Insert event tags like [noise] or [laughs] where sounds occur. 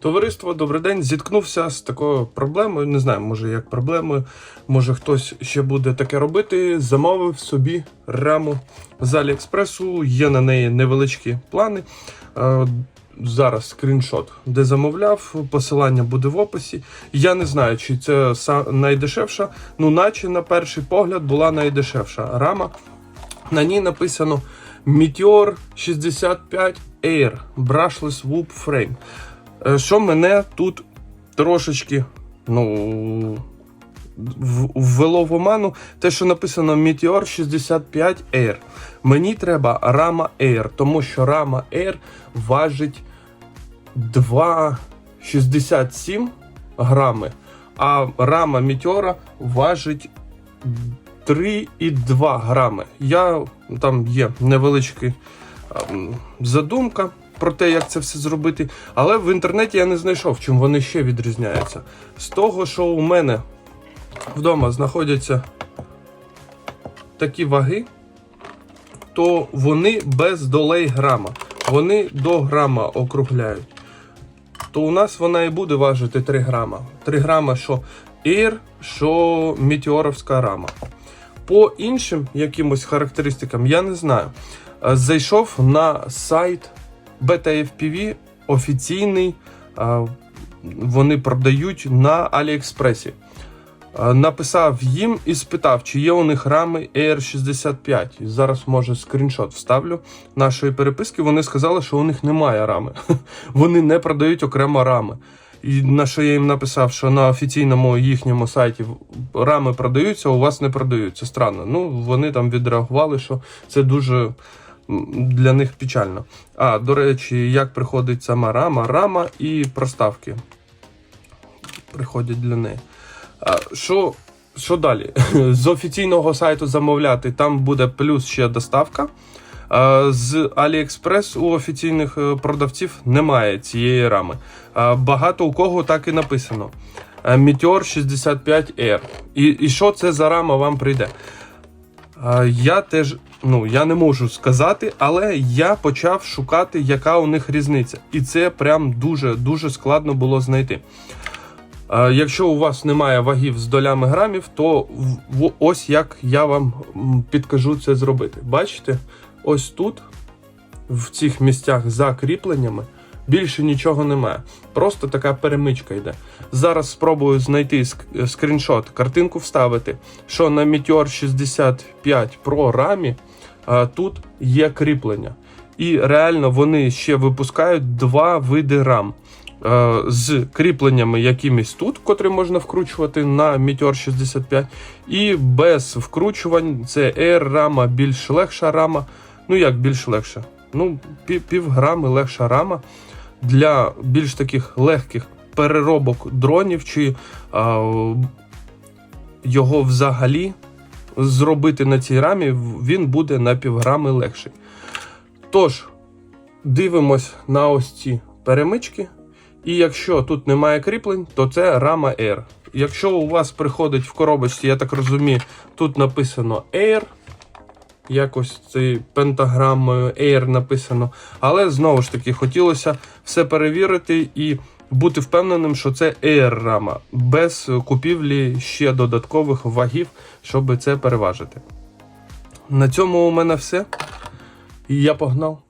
Товариство, добрий день. Зіткнувся з такою проблемою. Не знаю, може як проблемою, може хтось ще буде таке робити. Замовив собі раму з Аліекспресу. Є на неї невеличкі плани. Е, Зараз скріншот, де замовляв, посилання буде в описі. Я не знаю, чи це найдешевша. Ну, наче на перший погляд була найдешевша рама. На ній написано Meteor 65 Air Brushless Whoop Frame. Е, Що мене тут трошечки ну, ввело в оману, те, що написано Meteor 65 Air. Мені треба рама Air, тому що рама Air важить 2,67 грами, а рама Meteor важить 3,2 грами. Я там є невеличкий ем, задумка про те, як це все зробити. Але в інтернеті я не знайшов, чим вони ще відрізняються. З того, що у мене вдома знаходяться такі ваги, то вони без долей грама. Вони до грама округляють. То у нас вона і буде важити 3 грама. 3 грама, що Air, що метеоровська рама. По іншим якимось характеристикам я не знаю. Зайшов на сайт BetaFPV офіційний. е, Вони продають на Аліекспресі. Написав їм і спитав, чи є у них рами AR65. І зараз, може, скріншот вставлю нашої переписки. Вони сказали, що у них немає рами. [laughs] Вони не продають окремо рами. І на що я їм написав, що на офіційному їхньому сайті рами продаються, а у вас не продаються. Странно. Ну, вони там відреагували, що це дуже для них печально. А, до речі, як приходить сама рама, рама і проставки приходять для неї. А, що, що далі? З офіційного сайту замовляти, там буде плюс ще доставка. З AliExpress у офіційних е, продавців немає цієї рами. Багато у кого так і написано. А, Meteor 65 Air. І, і що це за рама вам прийде? Я теж ну, я не можу сказати, але я почав шукати, яка у них різниця. І це прям дуже дуже складно було знайти. Якщо у вас немає вагів з долями грамів, то ось як я вам підкажу це зробити. Бачите, ось тут, в цих місцях за кріпленнями, більше нічого немає. Просто така перемичка йде. Зараз спробую знайти ск- скріншот, картинку вставити, що на Meteor 65 Pro рамі тут є кріплення. І реально вони ще випускають два види рам. Е, з кріпленнями якимись тут, котрі можна вкручувати на Meteor 65, і без вкручувань це Air рама, більш легша рама. Ну як більш легша? Ну, пів, півграми легша рама для більш таких легких переробок дронів, чи а, його взагалі зробити на цій рамі, він буде на півграми легший. Тож, дивимось на ось ці перемички. І якщо тут немає кріплень, то це рама Air. Якщо у вас приходить в коробочці, я так розумію, тут написано Air, якось цією пентаграмою Air написано. Але знову ж таки хотілося все перевірити і бути впевненим, що це Air рама, без купівлі ще додаткових вагів, щоб це переважити. На цьому у мене все. Я погнав.